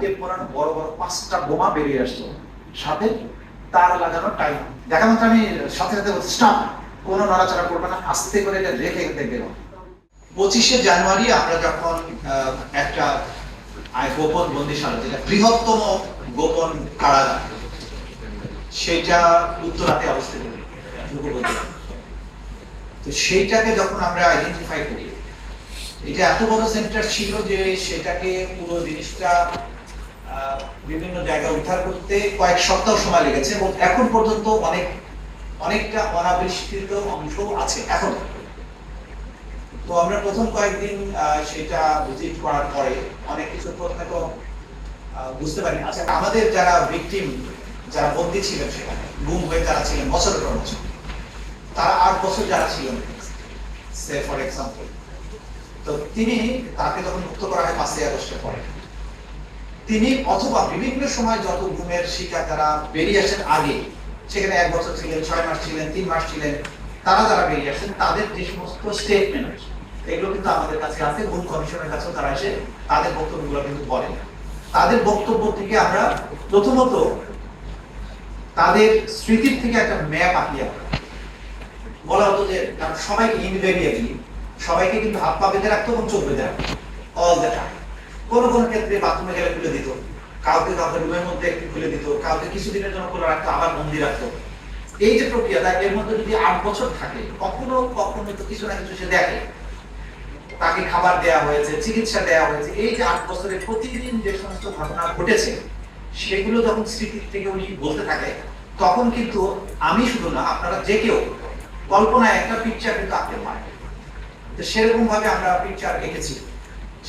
Tape মোড়ানো বড় বড় পাঁচটা বোমা বেরিয়ে আসতো। সাথে তার লাগানো টাইম। দেখা মাত্র আমি সাথে সাথে স্টপ! কোনো নড়াচড়া করবে না। আস্তে করে এটা রেখে দেখবে পঁচিশে জানুয়ারি আমরা যখন একটা গোপন বন্দিশালা, যেটা বৃহত্তম গোপন কারাগার, সেটা উত্তরাতে অবস্থিত। তো সেইটাকে যখন আমরা আইডেন্টিফাই করি, এটা এত বড় সেন্টার ছিল যে সেটাকে পুরো জিনিসটা বিভিন্ন জায়গায় উদ্ধার করতে কয়েক সপ্তাহ সময় লেগেছে এবং এখন পর্যন্ত অনেক, অনেকটা অনাবিষ্কৃত অংশ আছে, এখন। তো আমরা প্রথম কয়েকদিন সেটা ভিজিট করার পরে অনেক কিছু তো বুঝতে পারিনি। আচ্ছা আমাদের যারা ভিকটিম যারা বন্দী ছিলেন সেখানে, গুম হয়ে যারা ছিলেন বছরের পর বছর, তারা আট বছর যারা ছিলেন সে ফর এক্সাম্পল তো তিনি তাকে যখন মুক্ত করা হয় পাঁচই আগস্টের পরে। তিনি অথবা বিভিন্ন সময় যত ঘুমের শিকার তারা বেরিয়ে আসেন আগে, সেখানে এক বছর ছিলেন, ছয় মাস ছিলেন, তিন মাস ছিলেন, তারা যারা বেরিয়ে আসেন, তাদের যে সমস্ত স্টেটমেন্ট এগুলো কিন্তু আমাদের কাছে আছে ঘুম কমিশনের কাছেও তারা এসে তাদের বক্তব্যগুলো কিন্তু বলেন তাদের বক্তব্য থেকে আমরা প্রথমত তাদের স্মৃতির থেকে একটা ম্যাপ আঁকি আমরা। বলা হতো যে সবাইকে ইনভেরিয়েবলি সবাইকে কিন্তু হাত পা বেঁধে রাখতো এবং চোখ বেঁধে রাখতো অল দ্য টাইম কোনো কোনো ক্ষেত্রে বাথরুমে গেলে খুলে দিত। কাউকে কাউকে রুমের মধ্যে একটু খুলে দিত, কাউকে কিছুদিনের জন্য খোলা রাখতো, আবার বন্দি রাখতো। এই যে প্রক্রিয়াটা এর মধ্যে যদি আট বছর থাকে, কখনো কখনো তো কিছু না কিছু সে দেখে। তাকে খাবার দেওয়া হয়েছে, চিকিৎসা দেওয়া হয়েছে। এই যে আট বছরে প্রতিদিন যে সমস্ত ঘটনা ঘটেছে, সেগুলো যখন স্মৃতির থেকে উনি বলতে থাকে, তখন কিন্তু আমি শুধু না, আপনারা যে কেউ, কল্পনায় একটা পিকচার কিন্তু আঁকতে পারে তো সেরকম ভাবে আমরা পিকচার এঁকেছি।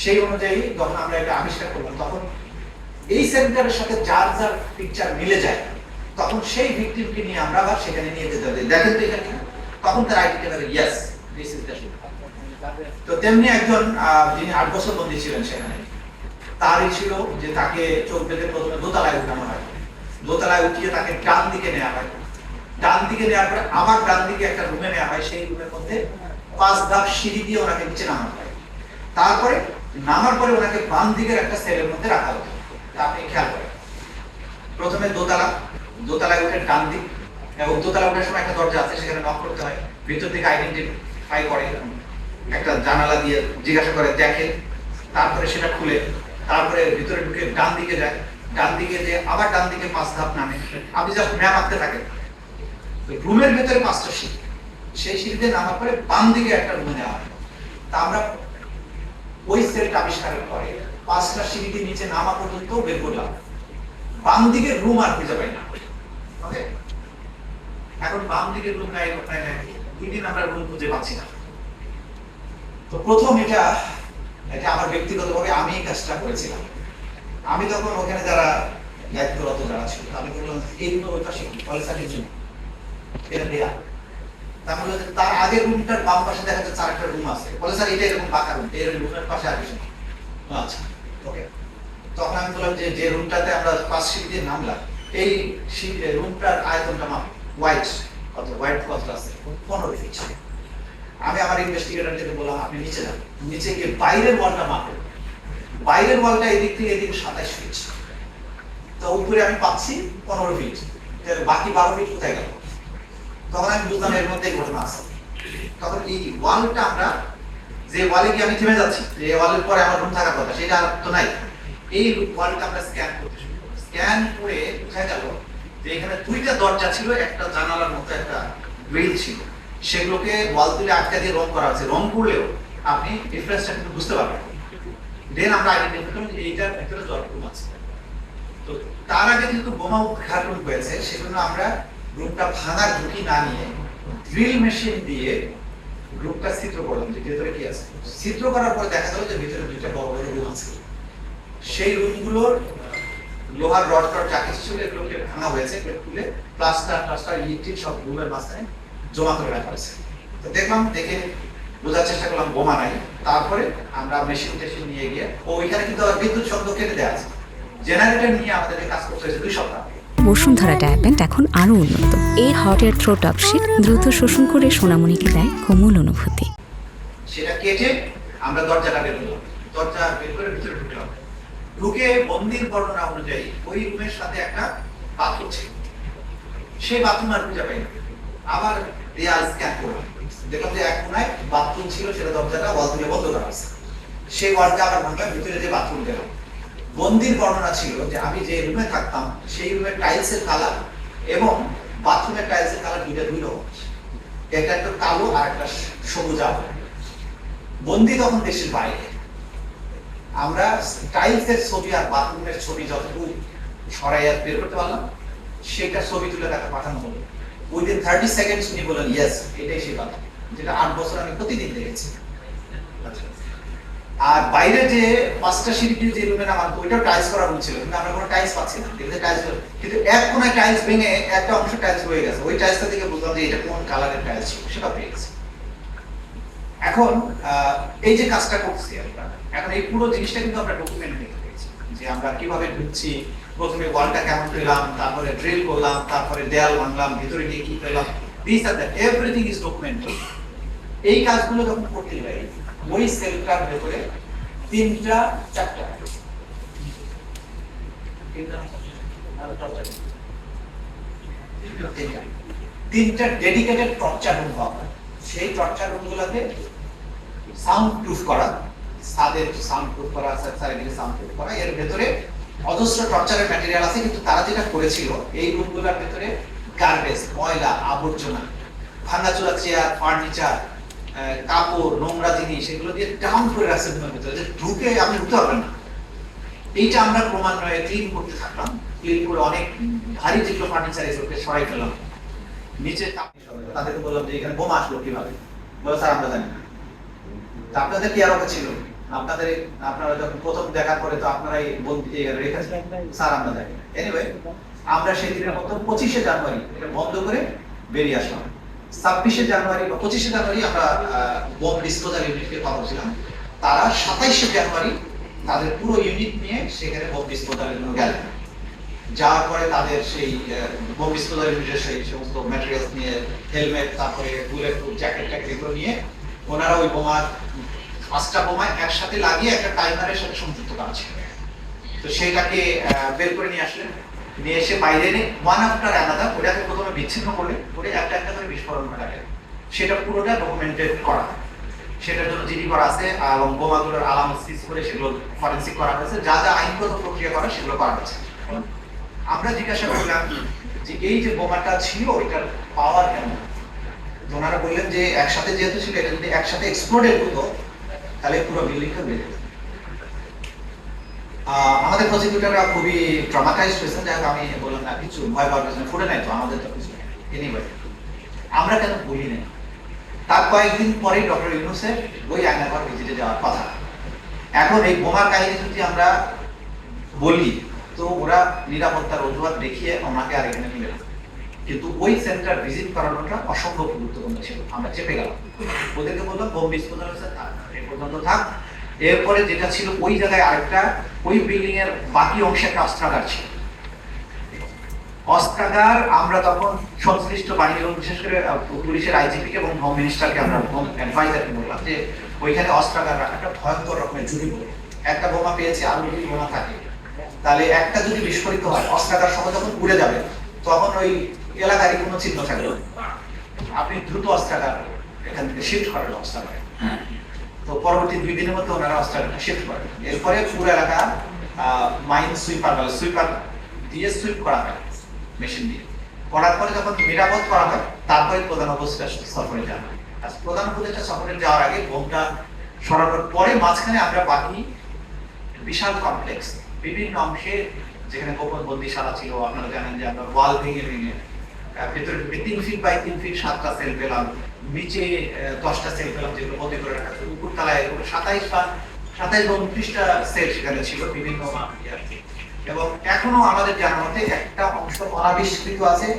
সেই অনুযায়ী যখন আমরা এটা আবিষ্কার করলাম, তখন এই সেন্টারের সাথে যার যার পিকচার মিলে যায়, তখন সেই ভিকটিমকে নিয়ে আমরা আবার সেখানে নিয়ে যেতে হবে। দেখেন তো এখানে, তখন তার আইডি কার্ডে ইয়েস তো তেমনি একজন যিনি আট বছর বন্দী ছিলেন সেখানে, তারই ছিল যে তাকে চোখ বেঁধে প্রথমে দোতলায় উঠানো হয়। দোতলায় উঠিয়ে তাকে ডান দিকে নেওয়া হয়। ডান দিকে নেওয়ার পরে আমার ডান দিকে একটা রুমে নেওয়া হয়, সেই রুমের মধ্যে পাঁচ ধাপ সিঁড়ি দিয়ে ওনাকে নিচে নামানো হয়। তারপরে নামার পরে ওনাকে বাম দিকের একটা সেলের মধ্যে রাখা হতো। আপনি খেয়াল করেন। প্রথমে দোতলা, দোতলায় উঠে ডান দিক এবং দোতলা ওঠার সময় একটা দরজা আছে, সেখানে নক করতে হয়। ভিতর থেকে আইডেন্টিফাই করে, একটা জানালা দিয়ে জিজ্ঞাসা করে, দেখে, তারপরে সেটা খুলে, তারপরে ভিতরে ঢুকে ডান দিকে যায়। ডান দিকে যে আবার ডান দিকে পাঁচ ধাপ নামে। আপনি জাস্ট ম্যাপ আঁকতে থাকেন। রুমের ভেতরে পাঁচটা সিঁড়ি সেই সিঁড়িতে নামার পরে বাম দিকে একটা রুমে নেওয়া হয়। তা আমরা ওই সেলটা আবিষ্কারের পরে পাঁচটা সিঁড়িতে নিচে নামা পর্যন্ত বের করলাম। বাম দিকের রুম আর খুঁজে পাই না। এখন বাম দিকের রুম নাই নাই নাই। দুই দিন আমরা রুম খুঁজে পাচ্ছি না। তো প্রথম এটা এটা আমার ব্যক্তিগতভাবে আমি এই কাজটা করেছিলাম। আমি তখন ওখানে যারা দায়িত্বরত যারা ছিল আমি বললাম, এই রুমে ওই পাশে পলিসাটির জন্য। এটা দেয়া। তাহলে তার আগের রুমটার বাম পাশে দেখা যাচ্ছে আরেকটা রুম আছে। বলে, স্যার, এটা এরকম বাঁকা রুম এর রুমের পাশে আর কিছু আচ্ছা ওকে তখন আমি বললাম যে যে রুমটাতে আমরা পাঁচ সিট দিয়ে নামলাম, এই রুমটার আয়তনটা মাপ হোয়াইট কত হোয়াইট কত আছে? পনেরো ফিট আমি আমার ইনভেস্টিগেটরকে বললাম, আপনি নিচে যান। নিচে গিয়ে বাইরের ওয়ালটা মাপেন। বাইরের ওয়ালটা এদিক থেকে এদিকে সাতাশ ফিট তো উপরে আমি পাচ্ছি পনেরো ফিট বাকি বারো ফিট কোথায় গেল? তখন আমি বুঝলাম এর মধ্যে ঘটনা আছে। তখন এই ওয়ালটা আমরা, যে ওয়ালে গিয়ে আমি থেমে যাচ্ছি, যে ওয়ালের পরে আমার রুম থাকার কথা, সেটা তো নাই। এই ওয়ালটা আমরা স্ক্যান করতে শুরু করলাম। স্ক্যান করে বোঝা গেল যে এখানে দুইটা দরজা ছিল, একটা জানালার মতো, একটা গ্রিল ছিল। সেগুলোকে ওয়াল তুলে আটকা দিয়ে রং করা আছে রং করলেও আপনি ডিফারেন্সটা কিন্তু বুঝতে পারবেন। দেন আমরা আইডেন্টিফাই করলাম যে এইটার ভিতরে জলরুম আছে তো তার আগে যেহেতু বোমা উদ্ঘাটন হয়েছে, সেজন্য আমরা রুমটা ভাঙার ঝুঁকি না নিয়ে ড্রিল মেশিন দিয়ে রুমটা চিত্র করলাম যে ভিতরে কি আছে। চিত্র করার পর দেখা গেল যে ভিতরে দুইটা বড় বড় রুম আছে। সেই রুমগুলোর লোহার রড টড যা কিছু ছিল এগুলোকে ভাঙা হয়েছে খুলে প্লাস্টার প্লাস্টার টিট সব রুমের মাঝখানে জমা করে রাখা হয়েছে। তো দেখলাম, দেখে বোঝার চেষ্টা করলাম, বোমা নাই। তারপরে আমরা মেশিন টেশিন নিয়ে গিয়ে ওইখানে কিন্তু বিদ্যুৎ সংযোগ কেটে দেওয়া আছে। জেনারেটর নিয়ে আমাদেরকে কাজ করতে হয়েছে দুই সপ্তাহ। বসুন্ধরা ডায়াপেন্ট এখন আরও উন্নত। এই হট এয়ার থ্রো টপশিট দ্রুত শোষণ করে সোনামণিকে দেয় কোমল অনুভূতি। সেটা কেটে আমরা দরজাটা বের করলাম দরজা বের করে ভিতরে ঢুকে বর্ণনা অনুযায়ী ওই রুমের সাথে একটা বাথরুম ছিল। সেই বাথরুম আর খুঁজে আবার দেয়াল স্ক্যান করলাম। দেখলাম যে এক কোনায় বাথরুম ছিল, সেটা দরজাটা ওয়াল দিয়ে বন্ধ করা আছে সেই ওয়ালটা আবার ভাঙলাম ভিতরে যে বাথরুম গেলাম বন্দির বর্ণনা ছিল যে আমি যে রুমে থাকতাম, সেই রুমের টাইলসের কালার এবং বাথরুমের টাইলসের কালার দুইটা দুই রকম একটা একটা কালো আর একটা সবুজ বন্দি তখন দেশের বাইরে। আমরা টাইলসের ছবি আর বাথরুমের ছবি যতটুকু সরাইয়া বের করতে পারলাম, সেটা ছবি তুলে তাকে পাঠানো হলো। উইদিন থার্টি সেকেন্ডস উনি বললেন ইয়েস এটাই সে কথা। যেটা আট বছর আমি প্রতিদিন দেখেছি। আচ্ছা। আর বাইরে যে পাঁচটা সিঁড়িটির যে রুমে নামার ওইটাও টাইলস করা রুম ছিল, কিন্তু আমরা কোনো টাইলস পাচ্ছি না। দেখতে টাইলস কিন্তু এক কোনায় টাইলস ভেঙে একটা অংশ টাইলস হয়ে গেছে। ওই টাইলসটা থেকে বুঝলাম যে এটা কোন কালারের টাইলস ছিল, সেটা পেয়ে গেছি। এখন এই যে কাজটা করছি আমরা, এখন এই পুরো জিনিসটা কিন্তু আমরা ডকুমেন্ট করতে পেরেছি, যে আমরা কীভাবে ঢুকছি, প্রথমে ওয়ালটা কেমন পেলাম, তারপরে ড্রিল করলাম, তারপরে দেয়াল ভাঙলাম, ভিতরে গিয়ে কি পেলাম দিস আর দ্যাট এভরিথিং ইজ ডকুমেন্টেড এই কাজগুলো যখন করতে যাই ওই সেলটার ভেতরে তিনটা, চারটা। তিনটা ডেডিকেটেড টর্চার রুম পাওয়া সেই টর্চার রুমগুলোতে সাউন্ড প্রুফ করা ছাদের সাউন্ড প্রুফ করা চারিদিকে সাউন্ড প্রুফ করা। এর ভেতরে অজস্র টর্চারের ম্যাটেরিয়াল আছে, কিন্তু তারা যেটা করেছিল, এই রুমগুলোর ভেতরে গার্বেজ ময়লা, আবর্জনা, ভাঙাচোরা, চেয়ার ফার্নিচার কাপড়, নোংরা জিনিস, এগুলো দিয়ে ডাউন করে রাখছে রুমের ভেতরে ঢুকে আপনি ঢুকতে পারবেন না। এইটা আমরা ক্রমান্বয়ে ক্লিন করতে থাকলাম। ক্লিন করে অনেক ভারী যেগুলো ফার্নিচার এগুলোকে সরাই ফেললাম। নিচে তাদেরকে বললাম যে, এখানে বোমা আসলো কীভাবে? বলো স্যার, আমরা জানি আপনাদের কি আরও ছিল? আপনাদের আপনারা যখন প্রথম দেখার পরে তো আপনারাই বন্দি এখানে রেখেছেন? স্যার, আমরা জানি এনিওয়ে আমরা সেই দিনের মতো পঁচিশে জানুয়ারি এটা বন্ধ করে বেরিয়ে আসলাম। ছাব্বিশে জানুয়ারি বা পঁচিশে জানুয়ারি আমরা বোম ডিসপোজাল ইউনিটকে খবর তারা সাতাইশে জানুয়ারি তাদের পুরো ইউনিট নিয়ে সেখানে বোম ডিসপোজালের জন্য গেলেন যাওয়ার পরে তাদের সেই বোম ডিসপোজাল ইউনিটের সেই সমস্ত ম্যাটেরিয়ালস নিয়ে হেলমেট তারপরে বুলেট প্রুফ জ্যাকেট ট্যাকেট এগুলো নিয়ে ওনারা ওই বোমা পাঁচটা বোমা একসাথে লাগিয়ে একটা টাইমারের সাথে সংযুক্ত করা ছিল। তো সেইটাকে বের করে নিয়ে আসলেন। নিয়ে এসে বাইরে এনে ওয়ান আফটার অ্যানাদার ওটাকে প্রথমে বিচ্ছিন্ন করে করে একটা একটা করে বিস্ফোরণ ঘটালেন। সেটা পুরোটা ডকুমেন্টেড করা। সেটার জন্য জিডি করা আছে এবং বোমাগুলোর আলামত সিজ করে সেগুলো ফরেন্সিক করা হয়েছে। যা যা আইনগত প্রক্রিয়া করা সেগুলো করা হয়েছে। আমরা জিজ্ঞাসা করলাম যে এই যে বোমাটা ছিল, ওইটার পাওয়ার কেমন? ওনারা বললেন যে একসাথে যেহেতু ছিল, এটা যদি একসাথে এক্সপ্লোডেড হতো, তাহলে পুরো বিল্ডিংটা বেড়ে যেত। আমাদের প্রসিকিউটররা খুবই ট্রমাটাইজ হয়েছেন যাই হোক আমি বললাম না কিছু ভয় পাওয়ার কিছু ফুটে নাই তো আমাদের তো কিছু এনিওয়ে আমরা কেন বলি নাই? তার কয়েকদিন পরেই ডক্টর ইউনুসের ওই আয়নাঘর ভিজিটে যাওয়ার কথা। এখন এই বোমার কাহিনী যদি আমরা বলি তো ওরা নিরাপত্তার অজুহাত দেখিয়ে ওনাকে আর এখানে নিবে না। কিন্তু ওই সেন্টার ভিজিট করানোটা অসম্ভব গুরুত্বপূর্ণ ছিল। আমরা চেপে গেলাম। ওদেরকে বললাম বোম বিস্ফোরণ হয়েছে থাক, এই পর্যন্ত থাক। এরপরে যেটা ছিল ওই জায়গায় আরেকটা, ওই বিল্ডিং এর বাকি অংশে একটা অস্ত্রাগার ছিল। অস্ত্রাগার আমরা তখন সংশ্লিষ্ট বাহিনী এবং বিশেষ করে পুলিশের আইজিপি এবং হোম মিনিস্টারকে আমরা হোম অ্যাডভাইজারকে বললাম যে, ওইখানে অস্ত্রাগার রাখাটা ভয়ঙ্কর রকমের ঝুঁকিপূর্ণ একটা বোমা পেয়েছে, আরও যদি বোমা থাকে। তাহলে একটা যদি বিস্ফোরিত হয়, অস্ত্রাগার সহ যখন উড়ে যাবে, তখন ওই এলাকারই কোনো চিহ্ন থাকবে আপনি দ্রুত অস্ত্রাগার এখান থেকে শিফট করার ব্যবস্থা করেন। তো পরবর্তী দুই দিনের মধ্যে ওনারা অস্ত্রাগারটা শিফট করেন এরপরে পুরো এলাকা মাইন সুইপার বলে সুইপার দিয়ে সুইপ করা হয় মেশিন দিয়ে। করার পরে যখন নিরাপদ করা হয়, তারপরে প্রধান উপদেষ্টা সফরে যান। আর প্রধান উপদেষ্টা সফরে যাওয়ার আগে বোমটা সরানোর পরে মাঝখানে আমরা বাকি বিশাল কমপ্লেক্স বিভিন্ন অংশে যেখানে গোপন বন্দিশালা ছিল, আপনারা জানেন যে আমরা ওয়াল ভেঙে ভেঙে ভেতরে ঢুকে তিন ফিট বাই তিন ফিট সাতটা সেল পেলাম, নিচে দশটা সেল পেলাম যেগুলো বন্দি করে রাখা ছিল উপর তলায় সাতাইশ বা সাতাইশ বা উনত্রিশটা সেল সেখানে ছিল বিভিন্ন মাপ। এবং এখনও আমাদের জানা মতে একটা অংশ অনাবিষ্কৃত আছে